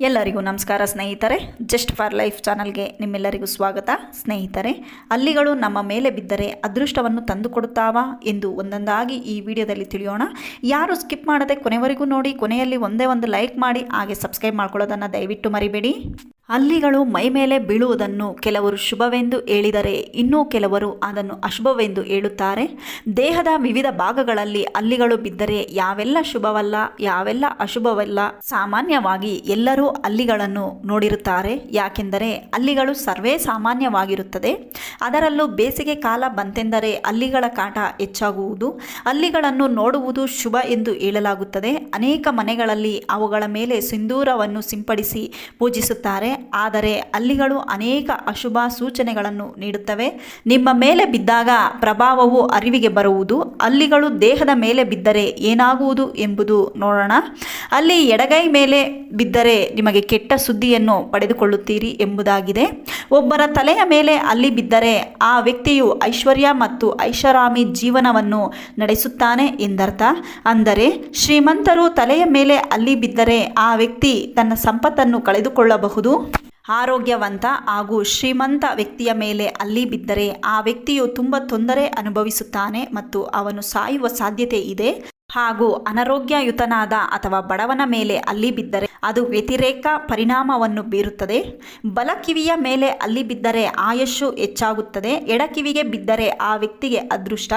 ಎಲ್ಲರಿಗೂ ನಮಸ್ಕಾರ ಸ್ನೇಹಿತರೆ. ಜಸ್ಟ್ ಫಾರ್ ಲೈಫ್ ಚಾನಲ್ಗೆ ನಿಮ್ಮೆಲ್ಲರಿಗೂ ಸ್ವಾಗತ. ಸ್ನೇಹಿತರೆ ಅಲ್ಲಿಗಳು ನಮ್ಮ ಮೇಲೆ ಬಿದ್ದರೆ ಅದೃಷ್ಟವನ್ನು ತಂದುಕೊಡುತ್ತಾವಾ ಎಂದು ಒಂದೊಂದಾಗಿ ಈ ವಿಡಿಯೋದಲ್ಲಿ ತಿಳಿಯೋಣ. ಯಾರು ಸ್ಕಿಪ್ ಮಾಡದೆ ಕೊನೆವರೆಗೂ ನೋಡಿ, ಕೊನೆಯಲ್ಲಿ ಒಂದೇ ಒಂದು ಲೈಕ್ ಮಾಡಿ, ಹಾಗೆ ಸಬ್ಸ್ಕ್ರೈಬ್ ಮಾಡ್ಕೊಳ್ಳೋದನ್ನು ದಯವಿಟ್ಟು ಮರಿಬೇಡಿ. ಹಲ್ಲಿಗಳು ಮೈ ಮೇಲೆ ಬೀಳುವುದನ್ನು ಕೆಲವರು ಶುಭವೆಂದು ಹೇಳಿದರೆ ಇನ್ನೂ ಕೆಲವರು ಅದನ್ನು ಅಶುಭವೆಂದು ಹೇಳುತ್ತಾರೆ. ದೇಹದ ವಿವಿಧ ಭಾಗಗಳಲ್ಲಿ ಅಲ್ಲಿಗಳು ಬಿದ್ದರೆ ಯಾವೆಲ್ಲ ಶುಭವಲ್ಲ, ಯಾವೆಲ್ಲ ಅಶುಭವಲ್ಲ? ಸಾಮಾನ್ಯವಾಗಿ ಎಲ್ಲರೂ ಅಲ್ಲಿಗಳನ್ನು ನೋಡಿರುತ್ತಾರೆ. ಯಾಕೆಂದರೆ ಅಲ್ಲಿಗಳು ಸರ್ವೇ ಸಾಮಾನ್ಯವಾಗಿರುತ್ತದೆ. ಅದರಲ್ಲೂ ಬೇಸಿಗೆ ಕಾಲ ಬಂತೆಂದರೆ ಅಲ್ಲಿಗಳ ಕಾಟ ಹೆಚ್ಚಾಗುವುದು. ಅಲ್ಲಿಗಳನ್ನು ನೋಡುವುದು ಶುಭ ಎಂದು ಹೇಳಲಾಗುತ್ತದೆ. ಅನೇಕ ಮನೆಗಳಲ್ಲಿ ಅವುಗಳ ಮೇಲೆ ಸಿಂಧೂರವನ್ನು ಸಿಂಪಡಿಸಿ ಪೂಜಿಸುತ್ತಾರೆ. ಆದರೆ ಅಲ್ಲಿಗಳು ಅನೇಕ ಅಶುಭ ಸೂಚನೆಗಳನ್ನು ನೀಡುತ್ತವೆ. ನಿಮ್ಮ ಮೇಲೆ ಬಿದ್ದಾಗ ಪ್ರಭಾವವು ಅರಿವಿಗೆ ಬರುವುದು. ಅಲ್ಲಿಗಳು ದೇಹದ ಮೇಲೆ ಬಿದ್ದರೆ ಏನಾಗುವುದು ಎಂಬುದು ನೋಡೋಣ. ಅಲ್ಲಿ ಎಡಗೈ ಮೇಲೆ ಬಿದ್ದರೆ ನಿಮಗೆ ಕೆಟ್ಟ ಸುದ್ದಿಯನ್ನು ಪಡೆದುಕೊಳ್ಳುತ್ತೀರಿ ಎಂಬುದಾಗಿದೆ. ಒಬ್ಬರ ತಲೆಯ ಮೇಲೆ ಅಲ್ಲಿ ಬಿದ್ದರೆ ಆ ವ್ಯಕ್ತಿಯು ಐಶ್ವರ್ಯ ಮತ್ತು ಐಷಾರಾಮಿ ಜೀವನವನ್ನು ನಡೆಸುತ್ತಾನೆ ಎಂದರ್ಥ. ಅಂದರೆ, ಶ್ರೀಮಂತರು ತಲೆಯ ಮೇಲೆ ಅಲ್ಲಿ ಬಿದ್ದರೆ ಆ ವ್ಯಕ್ತಿ ತನ್ನ ಸಂಪತ್ತನ್ನು ಕಳೆದುಕೊಳ್ಳಬಹುದು. ಆರೋಗ್ಯವಂತ ಹಾಗೂ ಶ್ರೀಮಂತ ವ್ಯಕ್ತಿಯ ಮೇಲೆ ಅಲ್ಲಿ ಬಿದ್ದರೆ ಆ ವ್ಯಕ್ತಿಯು ತುಂಬ ತೊಂದರೆ ಅನುಭವಿಸುತ್ತಾನೆ ಮತ್ತು ಅವನು ಸಾಯುವ ಸಾಧ್ಯತೆ ಇದೆ. ಹಾಗೂ ಅನಾರೋಗ್ಯಯುತನಾದ ಅಥವಾ ಬಡವನ ಮೇಲೆ ಅಲ್ಲಿ ಬಿದ್ದರೆ ಅದು ವ್ಯತಿರೇಕ ಪರಿಣಾಮವನ್ನು ಬೀರುತ್ತದೆ. ಬಲ ಕಿವಿಯ ಮೇಲೆ ಅಲ್ಲಿ ಬಿದ್ದರೆ ಆಯಸ್ಸು ಹೆಚ್ಚಾಗುತ್ತದೆ. ಎಡಕಿವಿಗೆ ಬಿದ್ದರೆ ಆ ವ್ಯಕ್ತಿಗೆ ಅದೃಷ್ಟ.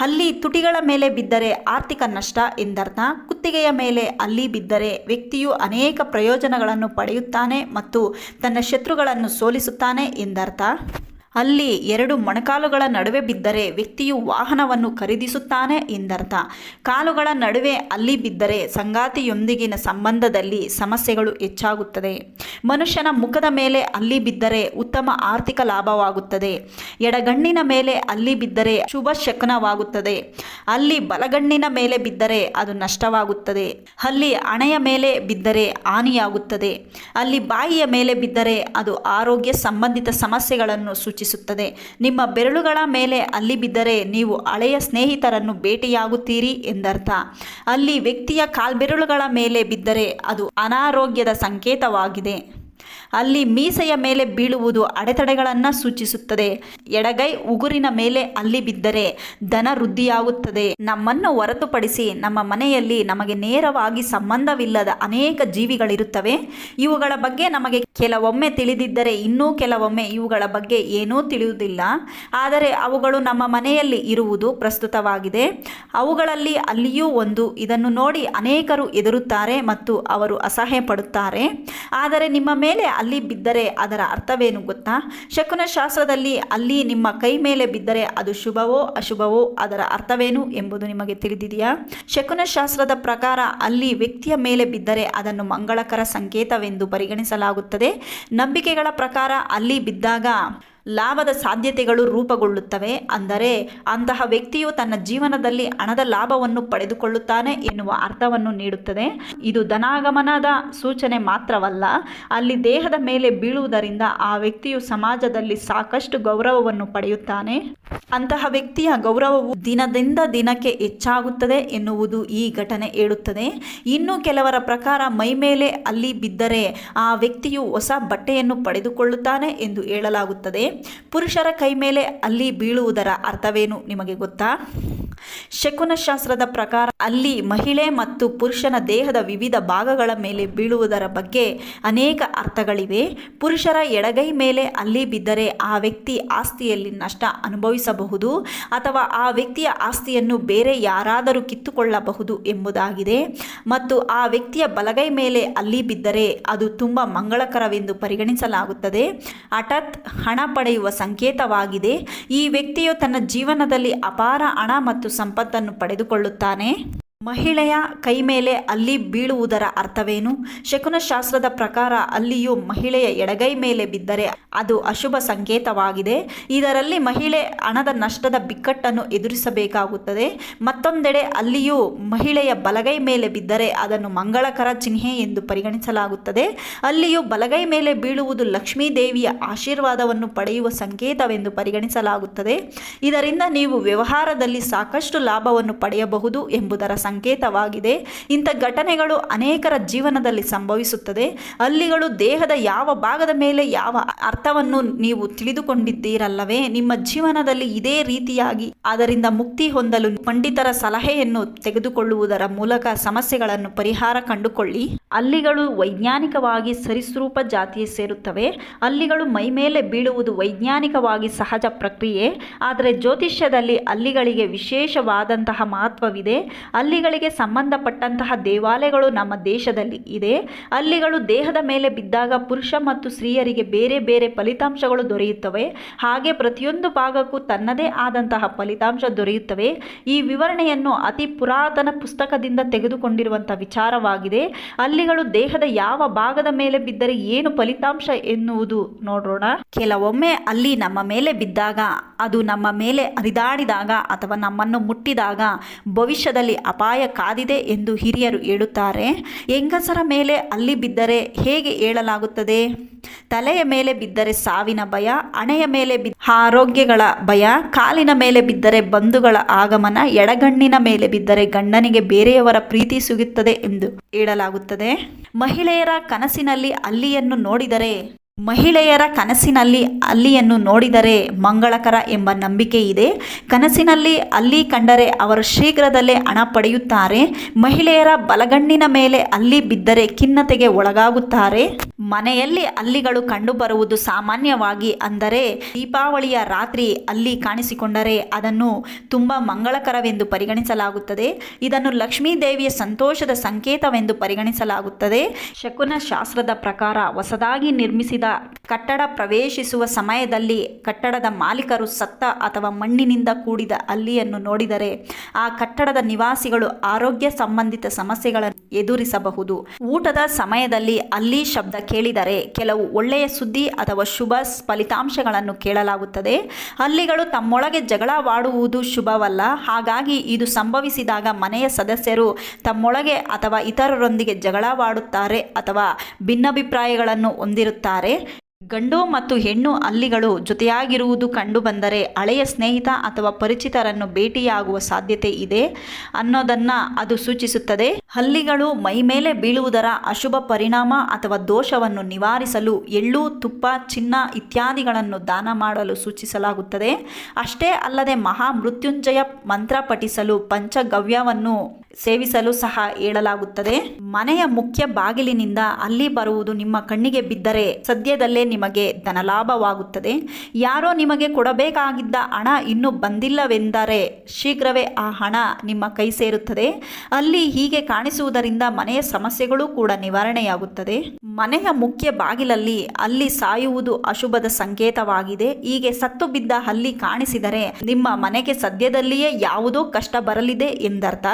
ಅಲ್ಲಿ ತುಟಿಗಳ ಮೇಲೆ ಬಿದ್ದರೆ ಆರ್ಥಿಕ ನಷ್ಟ ಎಂದರ್ಥ. ಕುತ್ತಿಗೆಯ ಮೇಲೆ ಅಲ್ಲಿ ಬಿದ್ದರೆ ವ್ಯಕ್ತಿಯು ಅನೇಕ ಪ್ರಯೋಜನಗಳನ್ನು ಪಡೆಯುತ್ತಾನೆ ಮತ್ತು ತನ್ನ ಶತ್ರುಗಳನ್ನು ಸೋಲಿಸುತ್ತಾನೆ ಎಂದರ್ಥ. ಅಲ್ಲಿ ಎರಡು ಮೊಣಕಾಲುಗಳ ನಡುವೆ ಬಿದ್ದರೆ ವ್ಯಕ್ತಿಯು ವಾಹನವನ್ನು ಖರೀದಿಸುತ್ತಾನೆ ಎಂದರ್ಥ. ಕಾಲುಗಳ ನಡುವೆ ಅಲ್ಲಿ ಬಿದ್ದರೆ ಸಂಗಾತಿಯೊಂದಿಗಿನ ಸಂಬಂಧದಲ್ಲಿ ಸಮಸ್ಯೆಗಳು ಹೆಚ್ಚಾಗುತ್ತದೆ. ಮನುಷ್ಯನ ಮುಖದ ಮೇಲೆ ಅಲ್ಲಿ ಬಿದ್ದರೆ ಉತ್ತಮ ಆರ್ಥಿಕ ಲಾಭವಾಗುತ್ತದೆ. ಎಡಗಣ್ಣಿನ ಮೇಲೆ ಅಲ್ಲಿ ಬಿದ್ದರೆ ಶುಭ ಶಕನವಾಗುತ್ತದೆ. ಅಲ್ಲಿ ಬಲಗಣ್ಣಿನ ಮೇಲೆ ಬಿದ್ದರೆ ಅದು ನಷ್ಟವಾಗುತ್ತದೆ. ಅಲ್ಲಿ ಹಣೆಯ ಮೇಲೆ ಬಿದ್ದರೆ ಹಾನಿಯಾಗುತ್ತದೆ. ಅಲ್ಲಿ ಬಾಯಿಯ ಮೇಲೆ ಬಿದ್ದರೆ ಅದು ಆರೋಗ್ಯ ಸಂಬಂಧಿತ ಸಮಸ್ಯೆಗಳನ್ನು ಸೂಚಿಸುತ್ತದೆ. ನಿಮ್ಮ ಬೆರಳುಗಳ ಮೇಲೆ ಅಲ್ಲಿ ಬಿದ್ದರೆ ನೀವು ಹಳೆಯ ಸ್ನೇಹಿತರನ್ನು ಭೇಟಿಯಾಗುತ್ತೀರಿ ಎಂದರ್ಥ. ಅಲ್ಲಿ ವ್ಯಕ್ತಿಯ ಕಾಲ್ಬೆರಳುಗಳ ಮೇಲೆ ಬಿದ್ದರೆ ಅದು ಅನಾರೋಗ್ಯದ ಸಂಕೇತವಾಗಿದೆ. ಅಲ್ಲಿ ಮೀಸೆಯ ಮೇಲೆ ಬೀಳುವುದು ಅಡೆತಡೆಗಳನ್ನು ಸೂಚಿಸುತ್ತದೆ. ಎಡಗೈ ಉಗುರಿನ ಮೇಲೆ ಅಲ್ಲಿ ಬಿದ್ದರೆ ಧನ ವೃದ್ಧಿಯಾಗುತ್ತದೆ. ನಮ್ಮನ್ನು ಹೊರತುಪಡಿಸಿ ನಮ್ಮ ಮನೆಯಲ್ಲಿ ನಮಗೆ ನೇರವಾಗಿ ಸಂಬಂಧವಿಲ್ಲದ ಅನೇಕ ಜೀವಿಗಳಿರುತ್ತವೆ. ಇವುಗಳ ಬಗ್ಗೆ ನಮಗೆ ಕೆಲವೊಮ್ಮೆ ತಿಳಿದಿದ್ದರೆ ಇನ್ನೂ ಕೆಲವೊಮ್ಮೆ ಇವುಗಳ ಬಗ್ಗೆ ಏನೂ ತಿಳಿಯುವುದಿಲ್ಲ. ಆದರೆ ಅವುಗಳು ನಮ್ಮ ಮನೆಯಲ್ಲಿ ಇರುವುದು ಪ್ರಸ್ತುತವಾಗಿದೆ. ಅವುಗಳಲ್ಲಿ ಅಲ್ಲಿಯೂ ಒಂದು. ಇದನ್ನು ನೋಡಿ ಅನೇಕರು ಎದುರುತ್ತಾರೆ ಮತ್ತು ಅವರು ಅಸಹ್ಯ ಪಡುತ್ತಾರೆ ಆದರೆ ನಿಮ್ಮ ಮೇಲೆ ಅಲ್ಲಿ ಬಿದ್ದರೆ ಅದರ ಅರ್ಥವೇನು ಗೊತ್ತಾ? ಶಕುನ ಶಾಸ್ತ್ರದಲ್ಲಿ ಅಲ್ಲಿ ನಿಮ್ಮ ಕೈ ಮೇಲೆ ಬಿದ್ದರೆ ಅದು ಶುಭವೋ ಅಶುಭವೋ ಅದರ ಅರ್ಥವೇನು ಎಂಬುದು ನಿಮಗೆ ತಿಳಿದಿದೆಯಾ? ಶಕುನಶಾಸ್ತ್ರದ ಪ್ರಕಾರ ಅಲ್ಲಿ ವ್ಯಕ್ತಿಯ ಮೇಲೆ ಬಿದ್ದರೆ ಅದನ್ನು ಮಂಗಳಕರ ಸಂಕೇತವೆಂದು ಪರಿಗಣಿಸಲಾಗುತ್ತದೆ. ನಂಬಿಕೆಗಳ ಪ್ರಕಾರ ಅಲ್ಲಿ ಬಿದ್ದಾಗ ಲಾಭದ ಸಾಧ್ಯತೆಗಳು ರೂಪುಗೊಳ್ಳುತ್ತವೆ. ಅಂದರೆ, ಅಂತಹ ವ್ಯಕ್ತಿಯು ತನ್ನ ಜೀವನದಲ್ಲಿ ಹಣದ ಲಾಭವನ್ನು ಪಡೆದುಕೊಳ್ಳುತ್ತಾನೆ ಎನ್ನುವ ಅರ್ಥವನ್ನು ನೀಡುತ್ತದೆ. ಇದು ಧನಾಗಮನದ ಸೂಚನೆ ಮಾತ್ರವಲ್ಲ, ಅಲ್ಲಿ ದೇಹದ ಮೇಲೆ ಬೀಳುವುದರಿಂದ ಆ ವ್ಯಕ್ತಿಯು ಸಮಾಜದಲ್ಲಿ ಸಾಕಷ್ಟು ಗೌರವವನ್ನು ಪಡೆಯುತ್ತಾನೆ. ಅಂತಹ ವ್ಯಕ್ತಿಯ ಗೌರವವು ದಿನದಿಂದ ದಿನಕ್ಕೆ ಹೆಚ್ಚಾಗುತ್ತದೆ ಎನ್ನುವುದು ಈ ಘಟನೆ ಹೇಳುತ್ತದೆ. ಇನ್ನು ಕೆಲವರ ಪ್ರಕಾರ ಮೈ ಮೇಲೆ ಅಲ್ಲಿ ಬಿದ್ದರೆ ಆ ವ್ಯಕ್ತಿಯು ಹೊಸ ಬಟ್ಟೆಯನ್ನು ಪಡೆದುಕೊಳ್ಳುತ್ತಾನೆ ಎಂದು ಹೇಳಲಾಗುತ್ತದೆ. ಪುರುಷರ ಕೈ ಮೇಲೆ ಅಲ್ಲಿ ಬೀಳುವುದರ ಅರ್ಥವೇನು ನಿಮಗೆ ಗೊತ್ತಾ? ಶಕುನಶಾಸ್ತ್ರದ ಪ್ರಕಾರ ಅಲ್ಲಿ ಮಹಿಳೆ ಮತ್ತು ಪುರುಷನ ದೇಹದ ವಿವಿಧ ಭಾಗಗಳ ಮೇಲೆ ಬೀಳುವುದರ ಬಗ್ಗೆ ಅನೇಕ ಅರ್ಥಗಳಿವೆ. ಪುರುಷರ ಎಡಗೈ ಮೇಲೆ ಅಲ್ಲಿ ಬಿದ್ದರೆ ಆ ವ್ಯಕ್ತಿ ಆಸ್ತಿಯಲ್ಲಿ ನಷ್ಟ ಅನುಭವಿಸಬಹುದು ಅಥವಾ ಆ ವ್ಯಕ್ತಿಯ ಆಸ್ತಿಯನ್ನು ಬೇರೆ ಯಾರಾದರೂ ಕಿತ್ತುಕೊಳ್ಳಬಹುದು ಎಂಬುದಾಗಿದೆ. ಮತ್ತು ಆ ವ್ಯಕ್ತಿಯ ಬಲಗೈ ಮೇಲೆ ಅಲ್ಲಿ ಬಿದ್ದರೆ ಅದು ತುಂಬ ಮಂಗಳಕರವೆಂದು ಪರಿಗಣಿಸಲಾಗುತ್ತದೆ. ಹಠಾತ್ ಹಣ ಪಡೆಯುವ ಸಂಕೇತವಾಗಿದೆ. ಈ ವ್ಯಕ್ತಿಯು ತನ್ನ ಜೀವನದಲ್ಲಿ ಅಪಾರ ಹಣ ಮತ್ತು ಸಂಪತ್ತನ್ನು ಪಡೆದುಕೊಳ್ಳುತ್ತಾನೆ. ಮಹಿಳೆಯ ಕೈ ಮೇಲೆ ಅಲ್ಲಿ ಬೀಳುವುದರ ಅರ್ಥವೇನು? ಶಕುನಶಾಸ್ತ್ರದ ಪ್ರಕಾರ ಅಲ್ಲಿಯೂ ಮಹಿಳೆಯ ಎಡಗೈ ಮೇಲೆ ಬಿದ್ದರೆ ಅದು ಅಶುಭ ಸಂಕೇತವಾಗಿದೆ. ಇದರಲ್ಲಿ ಮಹಿಳೆ ಹಣದ ನಷ್ಟದ ಬಿಕ್ಕಟ್ಟನ್ನು ಎದುರಿಸಬೇಕಾಗುತ್ತದೆ. ಮತ್ತೊಂದೆಡೆ ಅಲ್ಲಿಯೂ ಮಹಿಳೆಯ ಬಲಗೈ ಮೇಲೆ ಬಿದ್ದರೆ ಅದನ್ನು ಮಂಗಳಕರ ಚಿಹ್ನೆ ಎಂದು ಪರಿಗಣಿಸಲಾಗುತ್ತದೆ. ಅಲ್ಲಿಯೂ ಬಲಗೈ ಮೇಲೆ ಬೀಳುವುದು ಲಕ್ಷ್ಮೀ ದೇವಿಯ ಆಶೀರ್ವಾದವನ್ನು ಪಡೆಯುವ ಸಂಕೇತವೆಂದು ಪರಿಗಣಿಸಲಾಗುತ್ತದೆ. ಇದರಿಂದ ನೀವು ವ್ಯವಹಾರದಲ್ಲಿ ಸಾಕಷ್ಟು ಲಾಭವನ್ನು ಪಡೆಯಬಹುದು ಎಂಬುದರ ಸಂಕೇತವಾಗಿದೆ. ಇಂಥ ಘಟನೆಗಳು ಅನೇಕರ ಜೀವನದಲ್ಲಿ ಸಂಭವಿಸುತ್ತದೆ. ಅಲ್ಲಿಗಳು ದೇಹದ ಯಾವ ಭಾಗದ ಮೇಲೆ ಯಾವ ಅರ್ಥವನ್ನು ನೀವು ತಿಳಿದುಕೊಂಡಿದ್ದೀರಲ್ಲವೇ? ನಿಮ್ಮ ಜೀವನದಲ್ಲಿ ಇದೇ ರೀತಿಯಾಗಿ ಅದರಿಂದ ಮುಕ್ತಿ ಹೊಂದಲು ಪಂಡಿತರ ಸಲಹೆಯನ್ನು ತೆಗೆದುಕೊಳ್ಳುವುದರ ಮೂಲಕ ಸಮಸ್ಯೆಗಳನ್ನು ಪರಿಹಾರ ಕಂಡುಕೊಳ್ಳಿ. ಅಲ್ಲಿಗಳು ವೈಜ್ಞಾನಿಕವಾಗಿ ಸರಿಸೃಪ ಜಾತಿಗೆ ಸೇರುತ್ತವೆ. ಅಲ್ಲಿಗಳು ಮೈ ಮೇಲೆ ಬೀಳುವುದು ವೈಜ್ಞಾನಿಕವಾಗಿ ಸಹಜ ಪ್ರಕ್ರಿಯೆ. ಆದರೆ ಜ್ಯೋತಿಷ್ಯದಲ್ಲಿ ಅಲ್ಲಿಗಳಿಗೆ ವಿಶೇಷವಾದಂತಹ ಮಹತ್ವವಿದೆ. ಅಲ್ಲಿಗಳಿಗೆ ಸಂಬಂಧಪಟ್ಟಂತಹ ದೇವಾಲಯಗಳು ನಮ್ಮ ದೇಶದಲ್ಲಿ ಇದೆ. ಅಲ್ಲಿಗಳು ದೇಹದ ಮೇಲೆ ಬಿದ್ದಾಗ ಪುರುಷ ಮತ್ತು ಸ್ತ್ರೀಯರಿಗೆ ಬೇರೆ ಬೇರೆ ಫಲಿತಾಂಶಗಳು ದೊರೆಯುತ್ತವೆ. ಹಾಗೆ ಪ್ರತಿಯೊಂದು ಭಾಗಕ್ಕೂ ತನ್ನದೇ ಆದಂತಹ ಫಲಿತಾಂಶ ದೊರೆಯುತ್ತವೆ. ಈ ವಿವರಣೆಯನ್ನು ಅತಿ ಪುರಾತನ ಪುಸ್ತಕದಿಂದ ತೆಗೆದುಕೊಂಡಿರುವಂತಹ ವಿಚಾರವಾಗಿದೆ. ಅಲ್ಲಿಗಳು ದೇಹದ ಯಾವ ಭಾಗದ ಮೇಲೆ ಬಿದ್ದರೆ ಏನು ಫಲಿತಾಂಶ ಎನ್ನುವುದು ನೋಡೋಣ ಕೆಲವೊಮ್ಮೆ ಅಲ್ಲಿ ನಮ್ಮ ಮೇಲೆ ಬಿದ್ದಾಗ, ಅದು ನಮ್ಮ ಮೇಲೆ ಹರಿದಾಡಿದಾಗ ಅಥವಾ ನಮ್ಮನ್ನು ಮುಟ್ಟಿದಾಗ ಭವಿಷ್ಯದಲ್ಲಿ ಅಪಾಯ ಕಾದಿದೆ ಎಂದು ಹಿರಿಯರು ಹೇಳುತ್ತಾರೆ. ಹೆಂಗಸರ ಮೇಲೆ ಅಲ್ಲಿ ಬಿದ್ದರೆ ಹೇಗೆ ಹೇಳಲಾಗುತ್ತದೆ ತಲೆಯ ಮೇಲೆ ಬಿದ್ದರೆ ಸಾವಿನ ಭಯ, ಹಣೆಯ ಮೇಲೆ ಬಿದ್ದ ಆರೋಗ್ಯಗಳ ಭಯ, ಕಾಲಿನ ಮೇಲೆ ಬಿದ್ದರೆ ಬಂಧುಗಳ ಆಗಮನ, ಎಡಗಣ್ಣಿನ ಮೇಲೆ ಬಿದ್ದರೆ ಗಂಡನಿಗೆ ಬೇರೆಯವರ ಪ್ರೀತಿ ಸಿಗುತ್ತದೆ ಎಂದು ಹೇಳಲಾಗುತ್ತದೆ. ಮಹಿಳೆಯರ ಕನಸಿನಲ್ಲಿ ಅಲ್ಲಿಯನ್ನು ನೋಡಿದರೆ ಮಹಿಳೆಯರ ಕನಸಿನಲ್ಲಿ ಅಲ್ಲಿಯನ್ನು ನೋಡಿದರೆ ಮಂಗಳಕರ ಎಂಬ ನಂಬಿಕೆ ಇದೆ. ಕನಸಿನಲ್ಲಿ ಅಲ್ಲಿ ಕಂಡರೆ ಅವರು ಶೀಘ್ರದಲ್ಲೇ ಹಣ ಪಡೆಯುತ್ತಾರೆ. ಮಹಿಳೆಯರ ಬಲಗಣ್ಣಿನ ಮೇಲೆ ಅಲ್ಲಿ ಬಿದ್ದರೆ ಖಿನ್ನತೆಗೆ ಒಳಗಾಗುತ್ತಾರೆ. ಮನೆಯಲ್ಲಿ ಅಲ್ಲಿಗಳು ಕಂಡುಬರುವುದು ಸಾಮಾನ್ಯವಾಗಿ ಅಂದರೆ ದೀಪಾವಳಿಯ ರಾತ್ರಿ ಅಲ್ಲಿ ಕಾಣಿಸಿಕೊಂಡರೆ ಅದನ್ನು ತುಂಬ ಮಂಗಳಕರವೆಂದು ಪರಿಗಣಿಸಲಾಗುತ್ತದೆ. ಇದನ್ನು ಲಕ್ಷ್ಮೀ ದೇವಿಯ ಸಂತೋಷದ ಸಂಕೇತವೆಂದು ಪರಿಗಣಿಸಲಾಗುತ್ತದೆ. ಶಕುನ ಶಾಸ್ತ್ರದ ಪ್ರಕಾರ ಹೊಸದಾಗಿ ನಿರ್ಮಿಸಿದ ಕಟ್ಟಡ ಪ್ರವೇಶಿಸುವ ಸಮಯದಲ್ಲಿ ಕಟ್ಟಡದ ಮಾಲೀಕರು ಸತ್ತ ಅಥವಾ ಮಣ್ಣಿನಿಂದ ಕೂಡಿದ ಅಲ್ಲಿಯನ್ನು ನೋಡಿದರೆ ಆ ಕಟ್ಟಡದ ನಿವಾಸಿಗಳು ಆರೋಗ್ಯ ಸಂಬಂಧಿತ ಸಮಸ್ಯೆಗಳನ್ನು ಎದುರಿಸಬಹುದು. ಊಟದ ಸಮಯದಲ್ಲಿ ಅಲ್ಲಿ ಶಬ್ದ ಕೇಳಿದರೆ ಕೆಲವು ಒಳ್ಳೆಯ ಸುದ್ದಿ ಅಥವಾ ಶುಭ ಫಲಿತಾಂಶಗಳನ್ನು ಕೇಳಲಾಗುತ್ತದೆ. ಅಲ್ಲಿಗಳು ತಮ್ಮೊಳಗೆ ಜಗಳವಾಡುವುದು ಶುಭವಲ್ಲ. ಹಾಗಾಗಿ ಇದು ಸಂಭವಿಸಿದಾಗ ಮನೆಯ ಸದಸ್ಯರು ತಮ್ಮೊಳಗೆ ಅಥವಾ ಇತರರೊಂದಿಗೆ ಜಗಳವಾಡುತ್ತಾರೆ ಅಥವಾ ಭಿನ್ನಾಭಿಪ್ರಾಯಗಳನ್ನು ಹೊಂದಿರುತ್ತಾರೆ. ಗಂಡು ಮತ್ತು ಹೆಣ್ಣು ಅಲ್ಲಿಗಳು ಜೊತೆಯಾಗಿರುವುದು ಕಂಡುಬಂದರೆ ಹಳೆಯ ಸ್ನೇಹಿತ ಅಥವಾ ಪರಿಚಿತರನ್ನು ಭೇಟಿಯಾಗುವ ಸಾಧ್ಯತೆ ಇದೆ ಅನ್ನೋದನ್ನು ಅದು ಸೂಚಿಸುತ್ತದೆ. ಹಲ್ಲಿಗಳು ಮೈ ಮೇಲೆ ಬೀಳುವುದರ ಅಶುಭ ಪರಿಣಾಮ ಅಥವಾ ದೋಷವನ್ನು ನಿವಾರಿಸಲು ಎಳ್ಳು, ತುಪ್ಪ, ಚಿನ್ನ ಇತ್ಯಾದಿಗಳನ್ನು ದಾನ ಮಾಡಲು ಸೂಚಿಸಲಾಗುತ್ತದೆ. ಅಷ್ಟೇ ಅಲ್ಲದೆ ಮಹಾ ಮೃತ್ಯುಂಜಯ ಮಂತ್ರ ಪಠಿಸಲು ಪಂಚಗವ್ಯವನ್ನು ಸೇವಿಸಲು ಸಹ ಹೇಳಲಾಗುತ್ತದೆ ಮನೆಯ ಮುಖ್ಯ ಬಾಗಿಲಿನಿಂದ ಅಲ್ಲಿ ಬರುವುದು ನಿಮ್ಮ ಕಣ್ಣಿಗೆ ಬಿದ್ದರೆ ಸದ್ಯದಲ್ಲೇ ನಿಮಗೆ ಧನಲಾಭವಾಗುತ್ತದೆ. ಯಾರೋ ನಿಮಗೆ ಕೊಡಬೇಕಾಗಿದ್ದ ಹಣ ಇನ್ನೂ ಬಂದಿಲ್ಲವೆಂದರೆ ಶೀಘ್ರವೇ ಆ ಹಣ ನಿಮ್ಮ ಕೈ ಸೇರುತ್ತದೆ. ಅಲ್ಲಿ ಹೀಗೆ ಕಾಣಿಸುವುದರಿಂದ ಮನೆಯ ಸಮಸ್ಯೆಗಳು ಕೂಡ ನಿವಾರಣೆಯಾಗುತ್ತದೆ. ಮನೆಯ ಮುಖ್ಯ ಬಾಗಿಲಲ್ಲಿ ಅಲ್ಲಿ ಸಾಯುವುದು ಅಶುಭದ ಸಂಕೇತವಾಗಿದೆ. ಹೀಗೆ ಸತ್ತು ಬಿದ್ದ ಅಲ್ಲಿ ಕಾಣಿಸಿದರೆ ನಿಮ್ಮ ಮನೆಗೆ ಸದ್ಯದಲ್ಲಿಯೇ ಯಾವುದೋ ಕಷ್ಟ ಬರಲಿದೆ ಎಂದರ್ಥ.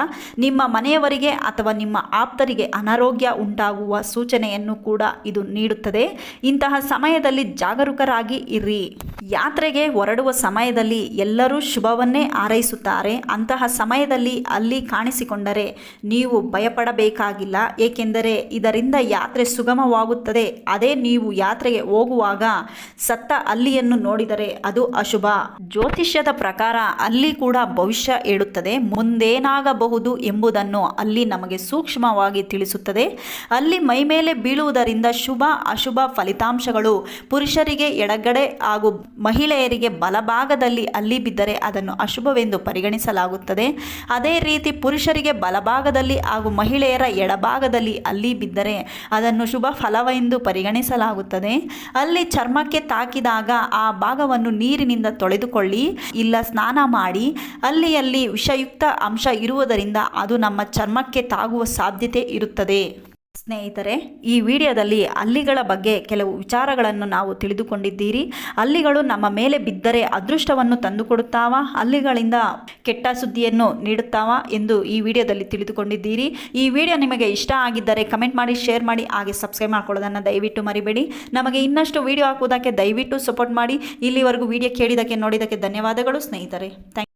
ನಿಮ್ಮ ಮನೆಯವರಿಗೆ ಅಥವಾ ನಿಮ್ಮ ಆಪ್ತರಿಗೆ ಅನಾರೋಗ್ಯ ಉಂಟಾಗುವ ಸೂಚನೆಯನ್ನು ಕೂಡ ಇದು ನೀಡುತ್ತದೆ. ಇಂತಹ ಸಮಯದಲ್ಲಿ ಜಾಗರೂಕರಾಗಿ ಇರಿ. ಯಾತ್ರೆಗೆ ಹೊರಡುವ ಸಮಯದಲ್ಲಿ ಎಲ್ಲರೂ ಶುಭವನ್ನೇ ಆರೈಸುತ್ತಾರೆ ಅಂತಹ ಸಮಯದಲ್ಲಿ ಅಲ್ಲಿ ಕಾಣಿಸಿಕೊಂಡರೆ ನೀವು ಭಯಪಡಬೇಕಾಗಿಲ್ಲ. ಏಕೆಂದರೆ ಇದರಿಂದ ಯಾತ್ರೆ ಸುಗಮವಾಗುತ್ತದೆ. ಅದೇ ನೀವು ಯಾತ್ರೆಗೆ ಹೋಗುವಾಗ ಸತ್ತ ಅಲ್ಲಿಯನ್ನು ನೋಡಿದರೆ ಅದು ಅಶುಭ. ಜ್ಯೋತಿಷ್ಯದ ಪ್ರಕಾರ ಅಲ್ಲಿ ಕೂಡ ಭವಿಷ್ಯ ಹೇಳುತ್ತದೆ. ಮುಂದೇನಾಗಬಹುದು ಎಂಬುದನ್ನು ಅಲ್ಲಿ ನಮಗೆ ಸೂಕ್ಷ್ಮವಾಗಿ ತಿಳಿಸುತ್ತದೆ. ಅಲ್ಲಿ ಮೈಮೇಲೆ ಬೀಳುವುದರಿಂದ ಶುಭ, ಅಶುಭ ಫಲಿತಾಂಶಗಳು ಪುರುಷರಿಗೆ ಎಡಗಡೆ ಹಾಗೂ ಮಹಿಳೆಯರಿಗೆ ಬಲಭಾಗದಲ್ಲಿ ಅಲ್ಲಿ ಬಿದ್ದರೆ ಅದನ್ನು ಅಶುಭವೆಂದು ಪರಿಗಣಿಸಲಾಗುತ್ತದೆ. ಅದೇ ರೀತಿ ಪುರುಷರಿಗೆ ಬಲಭಾಗದಲ್ಲಿ ಹಾಗೂ ಮಹಿಳೆಯರ ಎಡಭಾಗದಲ್ಲಿ ಅಲ್ಲಿ ಬಿದ್ದರೆ ಅದನ್ನು ಶುಭ ಫಲವೆಂದು ಪರಿಗಣಿಸಲಾಗುತ್ತದೆ. ಅಲ್ಲಿ ಚರ್ಮಕ್ಕೆ ತಾಕಿದಾಗ ಆ ಭಾಗವನ್ನು ನೀರಿನಿಂದ ತೊಳೆದುಕೊಳ್ಳಿ, ಇಲ್ಲ ಸ್ನಾನ ಮಾಡಿ, ಅಲ್ಲಿಯಲ್ಲಿ ವಿಷಯುಕ್ತ ಅಂಶ ಇರುವುದರಿಂದ ಅದು ನಮ್ಮ ಚರ್ಮಕ್ಕೆ ತಾಗುವ ಸಾಧ್ಯತೆ ಇರುತ್ತದೆ. ಸ್ನೇಹಿತರೆ, ಈ ವಿಡಿಯೋದಲ್ಲಿ ಅಲ್ಲಿಗಳ ಬಗ್ಗೆ ಕೆಲವು ವಿಚಾರಗಳನ್ನು ನಾವು ತಿಳಿದುಕೊಂಡಿದ್ದೀರಿ. ಅಲ್ಲಿಗಳು ನಮ್ಮ ಮೇಲೆ ಬಿದ್ದರೆ ಅದೃಷ್ಟವನ್ನು ತಂದುಕೊಡುತ್ತಾವ? ಅಲ್ಲಿಗಳಿಂದ ಕೆಟ್ಟ ಸುದ್ದಿಯನ್ನು ನೀಡುತ್ತಾವ ಎಂದು ಈ ವಿಡಿಯೋದಲ್ಲಿ ತಿಳಿದುಕೊಂಡಿದ್ದೀರಿ. ಈ ವಿಡಿಯೋ ನಿಮಗೆ ಇಷ್ಟ ಆಗಿದ್ದರೆ ಕಮೆಂಟ್ ಮಾಡಿ, ಶೇರ್ ಮಾಡಿ, ಹಾಗೆ ಸಬ್ಸ್ಕ್ರೈಬ್ ಮಾಡ್ಕೊಳ್ಳೋದನ್ನು ದಯವಿಟ್ಟು ಮರಿಬೇಡಿ. ನಮಗೆ ಇನ್ನಷ್ಟು ವಿಡಿಯೋ ಹಾಕುವುದಕ್ಕೆ ದಯವಿಟ್ಟು ಸಪೋರ್ಟ್ ಮಾಡಿ. ಇಲ್ಲಿವರೆಗೂ ವಿಡಿಯೋ ಕೇಳಿದ್ದಕ್ಕೆ, ನೋಡಿದ್ದಕ್ಕೆ ಧನ್ಯವಾದಗಳು ಸ್ನೇಹಿತರೆ. ಥ್ಯಾಂಕ್